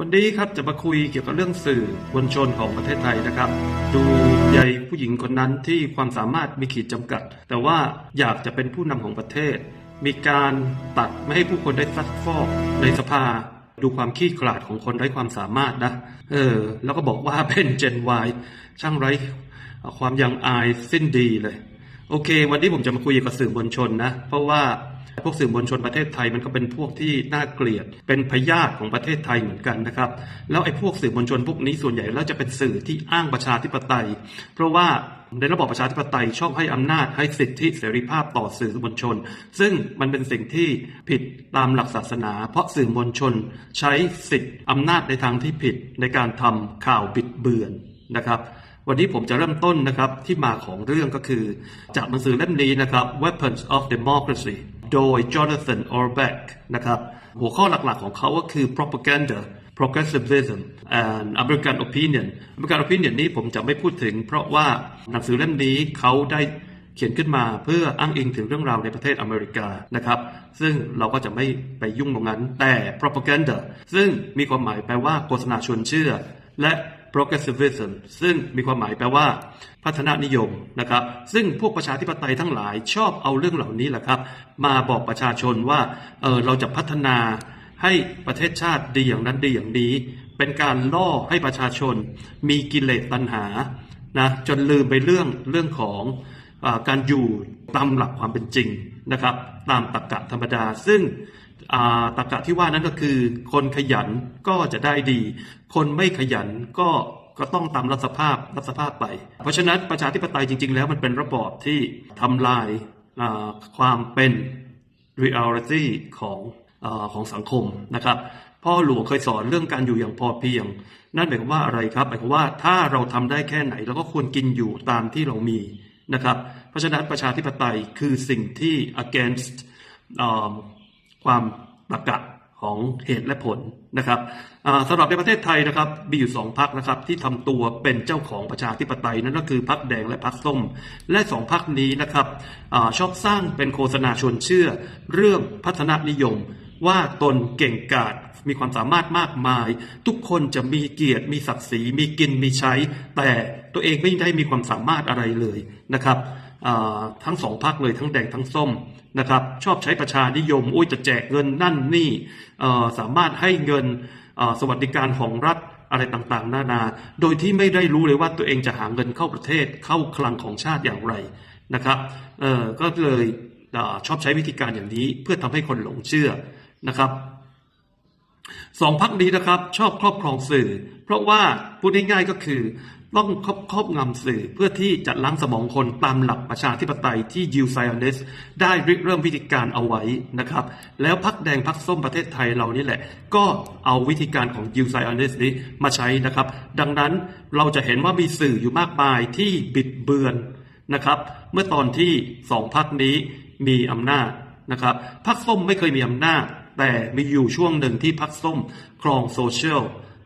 วันนี้ครับจะมาคุยเกี่ยวกับเรื่องสื่อมวลชนของประเทศไทยนะครับ ดูใยผู้หญิงคนนั้นที่ความสามารถมีขีดจำกัด แต่ว่าอยากจะเป็นผู้นำของประเทศ มีการตัดไม่ให้ผู้คนได้ซัดฟอกในสภา ดูความขี้ขลาดของคนไร้ความสามารถนะเออ แล้วก็บอกว่าเป็น Gen Y ช่างไร้ความยังอายสิ้นดีเลย โอเค วันนี้ผมจะมาคุยกับสื่อมวลชนนะ เพราะว่า พวกสื่อมวลชนประเทศไทยมันก็เป็นพวกที่น่าเกลียด เป็นพยาธิของประเทศไทยเหมือนกันนะครับ แล้วไอ้พวกสื่อมวลชนพวกนี้ส่วนใหญ่แล้วจะเป็นสื่อที่อ้างประชาธิปไตย เพราะว่าในระบอบประชาธิปไตยชอบให้อำนาจให้สิทธิเสรีภาพต่อสื่อมวลชน ซึ่งมันเป็นสิ่งที่ผิดตามหลักศาสนา เพราะสื่อมวลชนใช้สิทธิอำนาจในทางที่ผิดในการทำข่าวบิดเบือนนะครับวันนี้ผมจะเริ่มต้นนะครับที่มาของเรื่องก็คือ จากหนังสือเล่มนี้นะครับ Weapons of Democracy โดย Jonathan Orbeck นะครับ หัวข้อหลักๆของเขาก็คือ propaganda progressivism and American opinion American opinion นี้ผมจะไม่พูดถึง เพราะว่าหนังสือเล่มนี้เขาได้เขียนขึ้นมาเพื่ออ้างอิงถึงเรื่องราวในประเทศอเมริกานะครับ ซึ่งเราก็จะไม่ไปยุ่งตรงนั้น แต่ propaganda ซึ่งมีความหมายแปลว่าโฆษณาชวนเชื่อ และ progressivism ซึ่งมีความหมายแปลว่าพัฒนานิยมนะครับ ซึ่งพวกประชาธิปไตยทั้งหลายชอบเอาเรื่องเหล่านี้แหละครับ มาบอกประชาชนว่าเออเราจะพัฒนาให้ประเทศชาติดีอย่างนั้นดีอย่างนี้ เป็นการล่อให้ประชาชน มีกิเลสตัณหานะจนลืมไปเรื่องเรื่องของอการอยู่ตามหลักความเป็นจริงนะครับ ตามตรรกะธรรมดา ซึ่ง ตรกะที่ว่านั้นก็คือ คนขยันก็จะได้ดี คนไม่ขยันก็ก็ต้องตามรัฐสภาพรัฐสภาพไป เพราะฉะนั้นประชาธิปไตยจริง ๆ แล้วมันเป็นระบอบที่ทำลายความเป็น reality ของอของสังคมนะครับพ่อหลวงเคยสอนเรื่องการอยู่อย่างพอเพียง นั่นหมายความว่าอะไรครับหมายความว่าถ้าเราทำได้แค่ไหนเราก็ควรกินอยู่ตามที่เรามีนะครับ เพราะฉะนั้นประชาธิปไตยคือสิ่งที่ against ความ ตรรกะของเหตุและผลนะครับสำหรับในประเทศไทยนะครับมีอยู่สองพักนะครับที่ทำตัวเป็นเจ้าของประชาธิปไตยนั่นก็คือพักแดงและพักส้ม และสองพักนี้นะครับอชอบสร้างเป็นโฆษณาชวนเชื่อ เรื่องพัฒนานิยม ว่าตนเก่งกาจมีความสามารถมากมาย ทุกคนจะมีเกียรติ มีศักดิ์ศรีมีกินมีใช้ แต่ตัวเองไม่ได้มีความสามารถอะไรเลยนะครับทั้งสองพักเลยทั้งแดงทั้งส้ม นะครับ ชอบใช้ประชานิยมอุ้ยจะแจกเงินนั่นนี่สามารถให้เงินสวัสดิการของรัฐอะไรต่างๆ นานา โดยที่ไม่ได้รู้เลยว่าตัวเองจะหาเงินเข้าประเทศเข้าคลังของชาติอย่างไรนะครับเออก็เลยอชอบใช้วิธีการอย่างนี้เพื่อทำให้คนหลงเชื่อนะครับสองพักนี้นะครับชอบครอบครองสื่อ เพราะว่าพูดง่ายๆก็คือ ต้องครอบครอบงำสื่อเพื่อที่จะล้างสมองคนตามหลักประชาธิปไตยที่ยิวไซออนเนสได้ริเริ่มวิธีการเอาไว้นะครับ แล้วพักแดงพักส้มประเทศไทยเรานี่แหละ ก็เอาวิธีการของยิวไซออนเนสนี้มาใช้นะครับ ดังนั้นเราจะเห็นว่ามีสื่ออยู่มากมายที่บิดเบือนนะครับ เมื่อตอนที่สองพักนี้มีอำนาจนะครับพักส้มไม่เคยมีอำนาจ แต่มีอยู่ช่วงหนึ่งที่พักส้มครองโซเชียล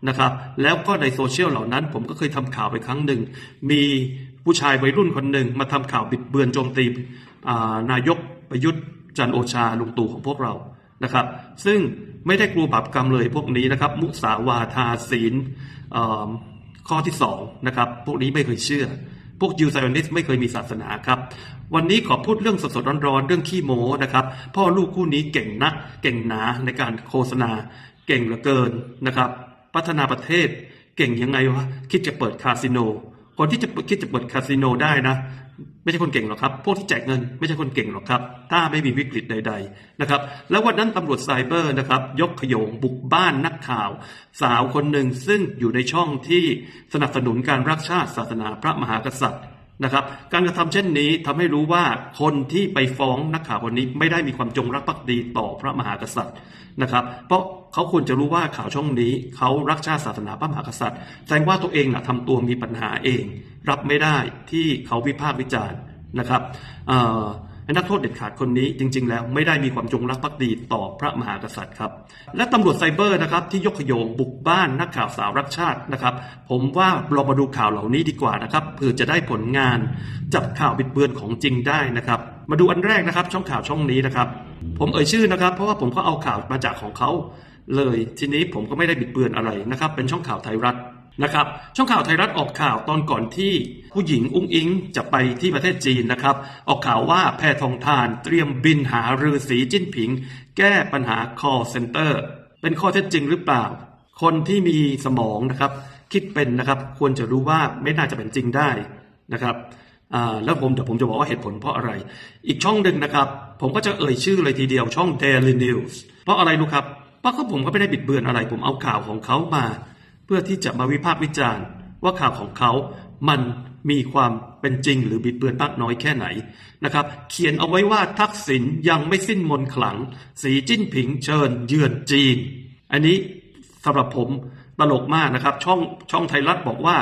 นะครับ แล้วก็ในโซเชียลเหล่านั้น ผมก็เคยทำข่าวไปครั้งหนึ่ง มีผู้ชายวัยรุ่นคนหนึ่งมาทำข่าวบิดเบือนโจมตีนายกประยุทธ์จันโอชาลุงตู่ของพวกเรานะครับ ซึ่งไม่ได้กลัวบาปกรรมเลยพวกนี้นะครับ มุสาวาทาศีลข้อที่สองนะครับพวกนี้ไม่เคยเชื่อ พวกยูไซอนิสไม่เคยมีศาสนาครับ วันนี้ขอพูดเรื่องสดๆร้อนๆเรื่องขี้โม้นะครับ พ่อลูกคู่นี้เก่งนัก เก่งหนาในการโฆษณา เก่งเหลือเกินนะครับ พัฒนาประเทศ เก่งยังไงวะคิดจะเปิดคาสิโน คนที่จะคิดจะเปิดคาสิโนได้นะ ไม่ใช่คนเก่งหรอกครับ พวกที่แจกเงินไม่ใช่คนเก่งหรอกครับ ถ้าไม่มีวิกฤตใด ๆนะครับ แล้ววันนั้นตำรวจไซเบอร์นะครับ ยกขยงบุกบ้านนักข่าว สาวคนหนึ่งซึ่งอยู่ในช่องที่สนับสนุนการรักชาติศาสนาพระมหากษัตริย์ นะครับ การกระทำเช่นนี้ทำให้รู้ว่าคนที่ไปฟ้องนักข่าวคนนี้ไม่ได้มีความจงรักภักดีต่อพระมหากษัตริย์นะครับ เพราะเขาควรจะรู้ว่าข่าวช่องนี้เขารักชาติศาสนาพระมหากษัตริย์แสดงว่าตัวเองนะทำตัวมีปัญหาเอง รับไม่ได้ที่เขาวิพากษ์วิจารณ์นะครับ เอ่อนักโทษเด็ดขาดคนนี้จริง ๆ แล้วไม่ได้มีความจงรักภักดีต่อพระมหากษัตริย์ครับ และตำรวจไซเบอร์นะครับที่ยกขโยงบุกบ้านนักข่าวสาวรักชาตินะครับ ผมว่าเรามาดูข่าวเหล่านี้ดีกว่านะครับเพื่อจะได้ผลงาน จับข่าวบิดเบือนของจริงได้นะครับ มาดูอันแรกนะครับ ช่องข่าวช่องนี้นะครับ ผมเอ่ยชื่อนะครับ เพราะว่าผมก็เอาข่าวมาจากของเขาเลยทีนี้ผมก็ไม่ได้บิดเบือนอะไรนะครับ เป็นช่องข่าวไทยรัฐ นะครับ ช่องข่าวไทยรัฐออกข่าวตอนก่อนที่ผู้หญิงอุ้งอิงจะไปที่ประเทศจีนนะครับ ออกข่าวว่าแพทองทานเตรียมบินหารือสีจิ้นผิง แก้ปัญหา call center เป็นข้อเท็จจริงหรือเปล่า คนที่มีสมองนะครับคิดเป็นนะครับควรจะรู้ว่าไม่น่าจะเป็นจริงได้นะครับแล้วผมเดี๋ยวผมจะบอกว่าเหตุผลเพราะอะไร อีกช่องหนึ่งนะครับ ผมก็จะเอ่ยชื่อเลยทีเดียวช่อง Daily News เพราะอะไรรู้ครับ เพราะเขาผมก็ไม่ได้บิดเบือนอะไร ผมเอาข่าวของเขามา พื่อที่จะมาวิพากษ์วิจารณ์ ว่าข่าวของเขา มันมีความเป็นจริงหรือบิดเบือนมากน้อยแค่ไหนนะครับ เขียนเอาไว้ว่าทักษิณยังไม่สิ้นมนขลัง สีจิ้นผิงเชิญ เยือนจีน อันนี้สำหรับผมตลกมากนะครับ ช่องช่องไทยรัฐบอกว่า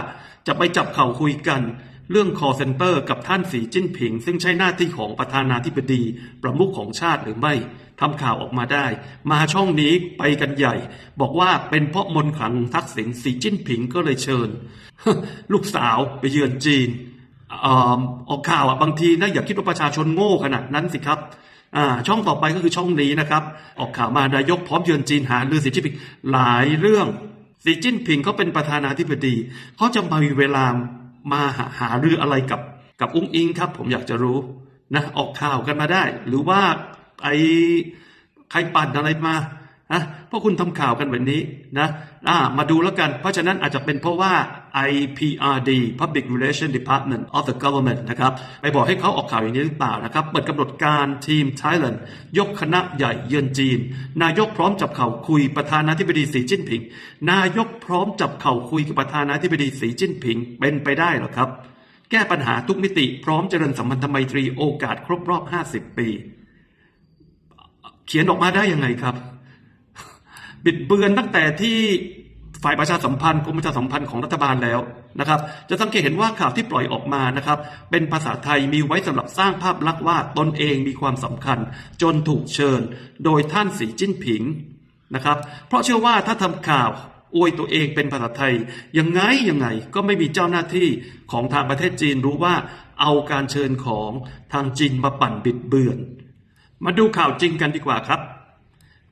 จะไปจับเข่าคุยกัน เรื่อง call center กับท่านสีจิ้นผิง ซึ่งใช่หน้าที่ของประธานาธิบดี ประมุขของชาติหรือไม่ทำข่าวออกมาได้ มาช่องนี้ไปกันใหญ่ บอกว่าเป็นเพราะมนขลังทักษิณสีจิ้นผิงก็เลยเชิญ ลูกสาวไปเยือนจีนออกข่าวอะบางทีนะอย่าคิดว่าประชาชนโง่ขนาดนั้นสิครับช่องต่อไปก็คือช่องนี้นะครับ ออกข่าวมานายกพร้อมเยือนจีนหาลือสีจิ้นผิงหลายเรื่องสีจิ้นผิงเขาเป็นประธานาธิบดีเขาจะมามีเวลา มาหาหารืออะไรกับกับอุ้งอิงครับ ผมอยากจะรู้นะออกข่าวกันมาได้ หรือว่าไอใครปั่นอะไรมา นะเพราะคุณทำข่าวกันแบบนี้นะอ่ามาดูแล้วกัน เพราะฉะนั้นอาจจะเป็นเพราะว่า IPRD Public Relation Department of the Government นะครับ ไปบอกให้เขาออกข่าวอย่างนี้หรือเปล่านะครับ เปิดกำหนดการทีม Thailand ยกคณะใหญ่เยือนจีน นายกพร้อมจับเข่าคุยประธานาธิบดีสีจิ้นผิง นายกพร้อมจับเข่าคุยกับประธานาธิบดีสีจิ้นผิง เป็นไปได้หรอครับ แก้ปัญหาทุกมิติพร้อมเจริญสัมพันธไมตรีโอกาสครบรอบ 50 ปี เขียนออกมาได้ยังไงครับ บิดเบือนตั้งแต่ที่ฝ่ายประชาสัมพันธ์กรมประชาสัมพันธ์ของรัฐบาลแล้วนะครับ จะสังเกตเห็นว่าข่าวที่ปล่อยออกมานะครับ เป็นภาษาไทยมีไว้สำหรับสร้างภาพลักษณ์ว่าตนเองมีความสำคัญ จนถูกเชิญ โดยท่านสีจิ้นผิงนะครับ เพราะเชื่อว่าถ้าทำข่าวอวยตัวเองเป็นภาษาไทยยังไงยังไงก็ไม่มีเจ้าหน้าที่ของทางประเทศจีนรู้ว่าเอาการเชิญของทางจีนมาปั่นบิดเบือน มาดูข่าวจริงกันดีกว่าครับ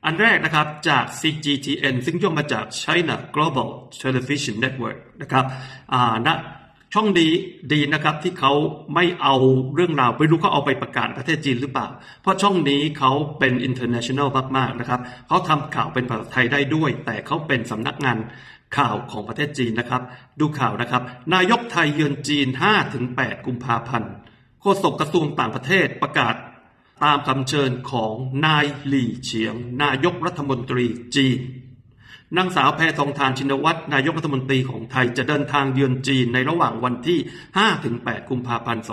อันแรกนะครับจาก CGTN ซึ่งย่อมาจาก China Global Television Network นะครับอ่าณช่องดีดีนะครับที่เขาไม่เอาเรื่องราวไม่รู้เขาเอาไปประกาศประเทศจีนหรือเปล่า เพราะช่องนี้เขาเป็น international มากๆนะครับเขาทำข่าวเป็นภาษาไทยได้ด้วย แต่เขาเป็นสำนักงานข่าวของประเทศจีนนะครับ ดูข่าวนะครับ นายกไทยเยือนจีน 5-8 กุมภาพันธ์โฆษกกระทรวงต่างประเทศประกาศ ตามคำเชิญของนายหลี่เฉียง นายกรัฐมนตรีจีนนางสาวแพทองทานชินวัตรนายกรัฐมนตรีของไทยจะเดินทางเยือนจีนในระหว่างวันที่ 5-8 กุมภาพันธ์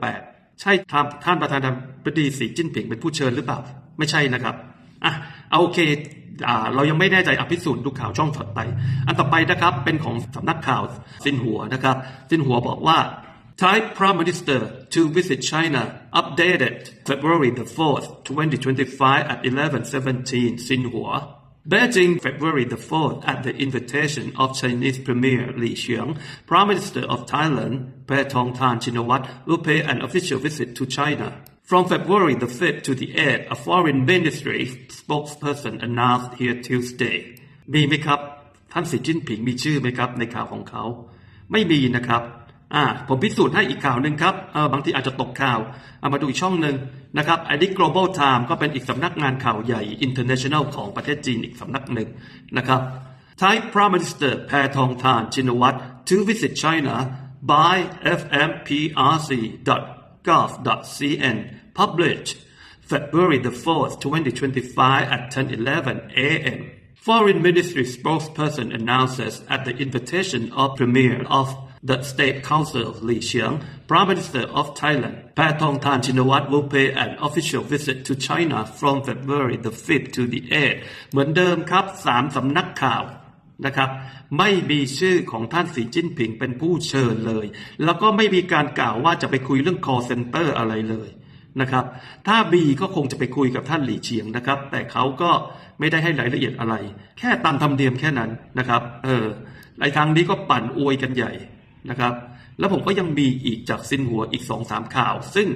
2568 ใช่ท่านท่านประธานาธิบดีสีจิ้นผิงเป็นผู้เชิญหรือเปล่า ไม่ใช่นะครับอะเอาโอเคอ่าเรายังไม่แน่ใจอภิสูจน์ดูข่าวช่องถัดไป อันต่อไปนะครับเป็นของสำนักข่าวสินหัวนะครับ สินหัวบอกว่า Thai Prime Minister to visit China updated February the 4th, 2025 at 11:17 Xinhua. Beijing, February the 4th, at the invitation of Chinese Premier Li Qiang, Prime Minister of Thailand, Paetongtarn Tan Shinawat, will pay an official visit to China. From February the 5th to the 8th, a foreign ministry spokesperson announced here Tuesday. มีไหมครับ ท่านสีจิ้นผิงมีชื่อไหมครับในข่าวของเขา ไม่มีนะครับ อ่าผมพิสูจน์ให้อีกข่าวหนึ่งครับเออบางทีอาจจะตกข่าวเอามาดูอีกช่องหนึ่งนะครับอันนี้ global time ก็เป็นอีกสำนักงานข่าวใหญ่ international ของประเทศจีนอีกสำนักหนึ่งนะครับ Thai Prime Minister แพทองทานชินวัตร to visit China by fmprc.gov.cn published February the 4th, 2025 at 10:11 a.m. Foreign Ministry spokesperson announces at the invitation of Premier of the State Council Li Qiang, Prime Minister of Thailand, Paetong Tan Shinawat will pay an official visit to China from February the 5th to the 8th เหมือนเดิมครับสามสำนักข่าวนะครับ ไม่มีชื่อของท่านสีจิ้นผิงเป็นผู้เชิญเลย แล้วก็ไม่มีการกล่าวว่าจะไปคุยเรื่อง call center อะไรเลยนะครับ ถ้าบีก็คงจะไปคุยกับท่านหลี่เฉียงนะครับ แต่เขาก็ไม่ได้ให้รายละเอียดอะไร แค่ตามธรรมเนียมแค่นั้นนะครับ เออในทางนี้ก็ปั่นอวยกันใหญ่ นะครับ แล้วผมก็ยังมีอีกจากซินหัวอีกสองสามข่าว ซึ่ง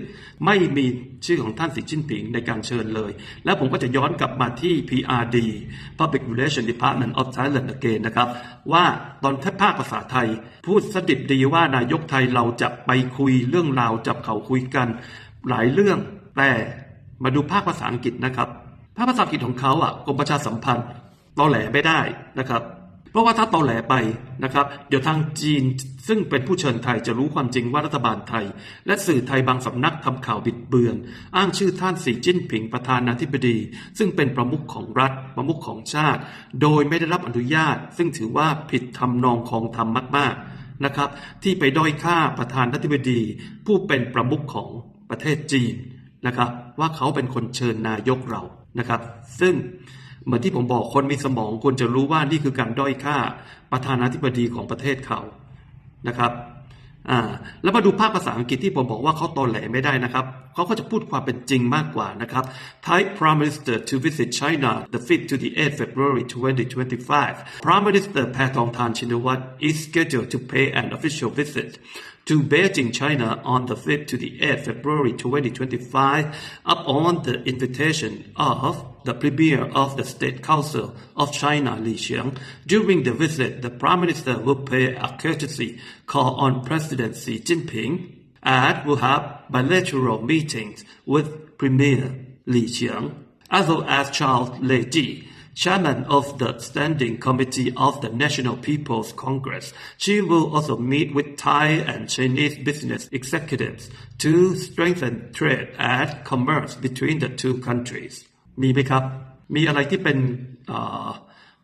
ไม่มีชื่อของท่านสีจิ้นผิงในการเชิญเลย แล้วผมก็จะย้อนกลับมาที่ PRD Public Relation Department of Thailand again นะครับ ว่าตอนทัภาคภาษาไทย พูดสดิบดีว่านายกไทยเราจะไปคุยเรื่องราวจับเขาคุยกันหลายเรื่องแต่มาดูภาคภาษาอังกฤษนะครับ ภาคภาษาอังกฤษของเขาอะกรมประชาสัมพันธ์ตอแหลไม่ได้นะครับ เพราะว่าถ้าตอแหลไปนะครับ เดี๋ยวทางจีนซึ่งเป็นผู้เชิญไทยจะรู้ความจริงว่ารัฐบาลไทย และสื่อไทยบางสำนักทำข่าวบิดเบือน อ้างชื่อท่านสีจิ้นผิงประธานาธิบดี ซึ่งเป็นประมุขของรัฐ ประมุขของชาติ โดยไม่ได้รับอนุญาต ซึ่งถือว่าผิดทำนองของธรรมมาก ๆนะครับ ที่ไปด้อยค่าประธานาธิบดี ผู้เป็นประมุขของประเทศจีนนะครับ ว่าเขาเป็นคนเชิญนายกเรานะครับ ซึ่ง เหมือนที่ผมบอกคนมีสมองควรจะรู้ว่านี่คือการด้อยค่าประธานาธิบดีของประเทศเขานะครับอ่าแล้วมาดูภาคภาษาอังกฤษที่ผมบอกว่าเขาตอแหลไม่ได้นะครับเขาก็จะพูดความเป็นจริงมากกว่านะครับ Thai Prime Minister to visit China the 5th to the 8th February 2025 Prime Minister Paetongtarn Shinawatra is scheduled to pay an official visit to Beijing, China on the 5th to the 8th February 2025 upon the invitation of the Premier of the State Council of China, Li Xiang. During the visit, the Prime Minister will pay a courtesy call on President Xi Jinping and will have bilateral meetings with Premier Li Xiang, as well as Charles Lei Ji, chairman of the Standing Committee of the National People's Congress. She will also meet with Thai and Chinese business executives to strengthen trade and commerce between the two countries. มีไหมครับ มีอะไรที่เป็นอ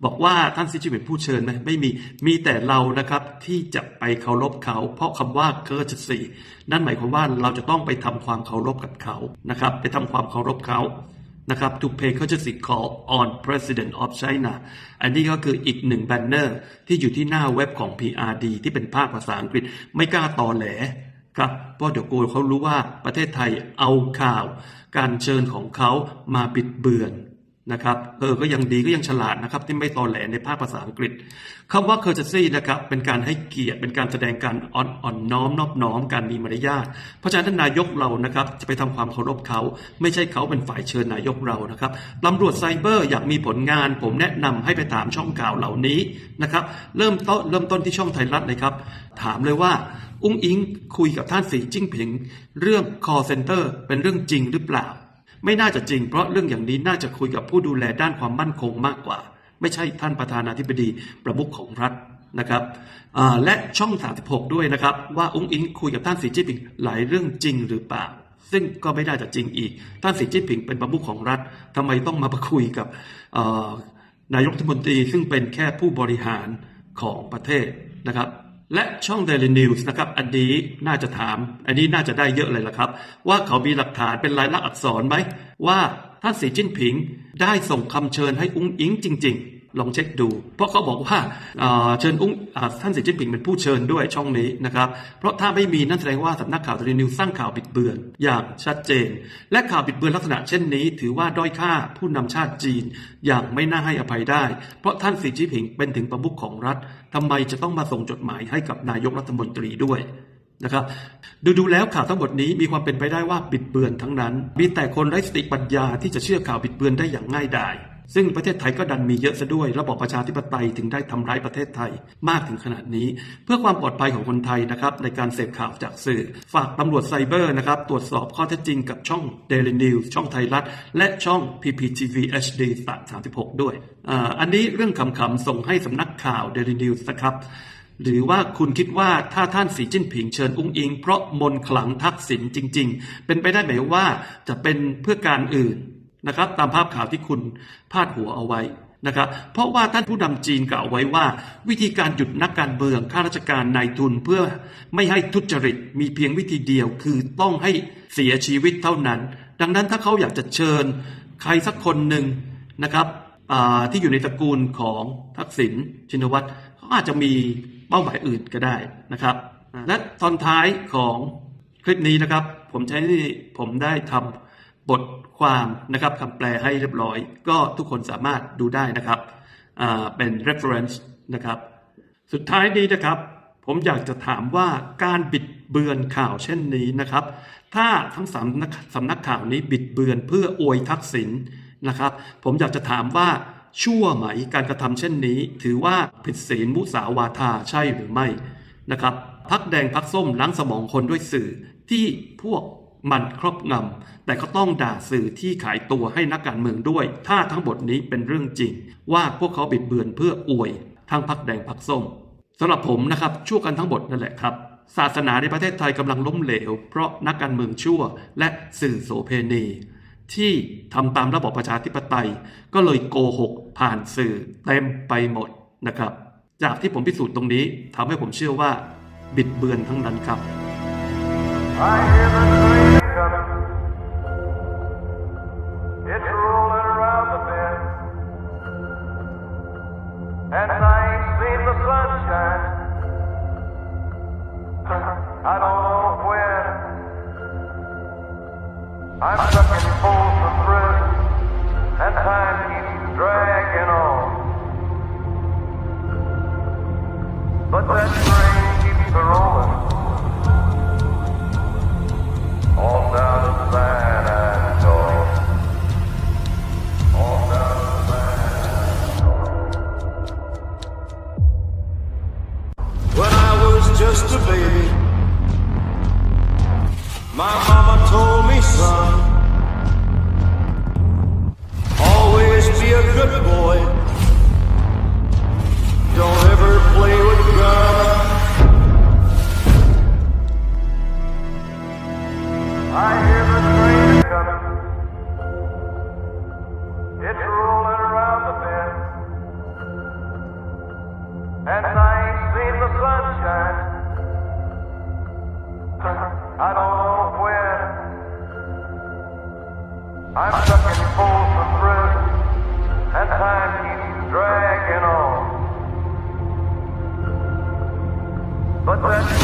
บอกว่าท่านซิจิเป็นผู้เชิญไหมไม่มี มีแต่เรานะครับที่จะไปเคารพเขา เพราะคำว่า courtesy นั่นหมายความว่าเราจะต้องไปทำความเคารพกับเขานะครับ ไปทำความเคารพเขา นะครับ to pay courtesy call on President of China อันนี้ก็คืออีกหนึ่งแบนเนอร์ที่อยู่ที่หน้าเว็บของ PRD ที่เป็นภาคภาษาอังกฤษไม่กล้าตอแหลครับเพราะเดี๋ยวกูเขารู้ว่าประเทศไทยเอาข่าว การเชิญของเขามาบิดเบือน นะครับเออก็ยังดีก็ยังฉลาดนะครับ ที่ไม่ตอแหลในภาคภาษาอังกฤษคำว่า courtesy นะครับเป็นการให้เกียรติเป็นการแสดงการอ่อนอ่อนน้อมนอบน้อมการมีมารยาทเพราะฉะนั้นท่านนายกเรานะครับจะไปทำความเคารพเขาไม่ใช่เขาเป็นฝ่ายเชิญนายกเรานะครับตำรวจไซเบอร์อยากมีผลงาน ผมแนะนำให้ไปถามช่องข่าวเหล่านี้นะครับเริ่มต้นเริ่มต้นที่ช่องไทยรัฐเลยครับ ถามเลยว่าอุ้งอิงคุยกับท่านสีจิ้งผิง เรื่อง call center เป็นเรื่องจริงหรือเปล่า ไม่น่าจะจริง เพราะเรื่องอย่างนี้น่าจะคุยกับผู้ดูแลด้านความมั่นคงมากกว่า ไม่ใช่ท่านประธานาธิบดีประมุขของรัฐนะครับและช่อง 36 ด้วยนะครับ ว่าอุ้งอิงคุยกับท่านสีจิ้นผิงหลายเรื่องจริงหรือเปล่า ซึ่งก็ไม่น่าจะจริงอีก ท่านสีจิ้นผิงเป็นประมุขของรัฐทำไมต้องมาประคุยกับนายกรัฐมนตรีซึ่งเป็นแค่ผู้บริหารของประเทศนะครับ และช่อง Daily News นะครับ อันนี้น่าจะถาม อันนี้น่าจะได้เยอะเลยละครับ ว่าเขามีหลักฐานเป็นลายลักษณ์อักษรไหมว่าท่านสีจิ้นผิงได้ส่งคำเชิญให้อุ้งอิงจริง ๆ ลองเช็คดู เพราะเขาบอกว่าเชิญอุ้งท่านสีจิ้นผิงเป็นผู้เชิญด้วยช่องนี้นะครับ เพราะถ้าไม่มีนั่นแสดงว่าสำนักข่าว Daily News สร้างข่าวบิดเบือนอย่างชัดเจน และข่าวบิดเบือนลักษณะเช่นนี้ ถือว่าด้อยค่าผู้นำชาติจีนอย่างไม่น่าให้อภัยได้ เพราะท่านสีจิ้นผิงเป็นถึงประมุขของรัฐทำไมจะต้องมาส่งจดหมายให้กับนายกรัฐมนตรีด้วยนะครับดูดูแล้วข่าวทั้งหมดนี้มีความเป็นไปได้ว่าบิดเบือนทั้งนั้น มีแต่คนไร้สติปัญญาที่จะเชื่อข่าวบิดเบือนได้อย่างง่ายดาย ซึ่งประเทศไทยก็ดันมีเยอะซะด้วย ระบอบประชาธิปไตยถึงได้ทำร้ายประเทศไทยมากถึงขนาดนี้ เพื่อความปลอดภัยของคนไทยนะครับในการเสพข่าวจากสื่อ ฝากตำรวจไซเบอร์นะครับตรวจสอบข้อเท็จจริงกับช่อง Daily News ช่องไทยรัฐ และช่อง PPTV HD 36 ด้วยอ,อันนี้เรื่องขำๆส่งให้สำนักข่าว Daily News นะครับหรือว่าคุณคิดว่าถ้าท่านสีจิ้นผิงเชิญอุ้งอิง เพราะมนขลังทักษิณจริง ๆ เป็นไปได้ไหมว่าจะเป็นเพื่อการอื่น นะครับ ตามภาพข่าวที่คุณพาดหัวเอาไว้นะครับ เพราะว่าท่านผู้นำจีนกล่าวไว้ว่า วิธีการหยุดนักการเมืองข้าราชการนายทุนเพื่อไม่ให้ทุจริตมีเพียงวิธีเดียวคือต้องให้เสียชีวิตเท่านั้น ดังนั้นถ้าเขาอยากจะเชิญใครสักคนหนึ่งนะครับที่อยู่ในตระกูลของทักษิณชินวัตรเขาอาจจะมีเป้าหมายอื่นก็ได้นะครับ และตอนท้ายของคลิปนี้นะครับ ผมใช้ที่ผมได้ทำ บทความนะครับคำแปลให้เรียบร้อย ก็ทุกคนสามารถดูได้นะครับเป็น reference นะครับ สุดท้ายนี้นะครับ ผมอยากจะถามว่าการบิดเบือนข่าวเช่นนี้นะครับ ถ้าทั้งสำนักสำนักข่าวนี้บิดเบือนเพื่ออวยทักษิณนะครับ ผมอยากจะถามว่าชั่วไหมการกระทำเช่นนี้ ถือว่าผิดศีลมุสาวาทาใช่หรือไม่นะครับพักแดงพักส้มล้างสมองคนด้วยสื่อที่พวก มันครอบงำ แต่ก็ต้องด่าสื่อที่ขายตัวให้นักการเมืองด้วย ถ้าทั้งหมดนี้เป็นเรื่องจริง ว่าพวกเขาบิดเบือนเพื่ออวย ทั้งพักแดงพักส้มสำหรับผมนะครับชั่วกันทั้งหมดนั่นแหละครับ ศาสนาในประเทศไทยกำลังล้มเหลว เพราะนักการเมืองชั่วและสื่อโสเพณี ที่ทำตามระบอบประชาธิปไตย ก็เลยโกหกผ่านสื่อเต็มไปหมดนะครับ จากที่ผมพิสูจน์ตรงนี้ทำให้ผมเชื่อว่าบิดเบือนทั้งนั้นครับ I hear the train coming. It's my mama told me, son, always be a good boy. Don't ever play with guns. I hear the train coming. It's rolling around the bend. And I ain't seen the sunshine. I don't I'm stuck in Folsom Prison. And time keeps dragging on. But that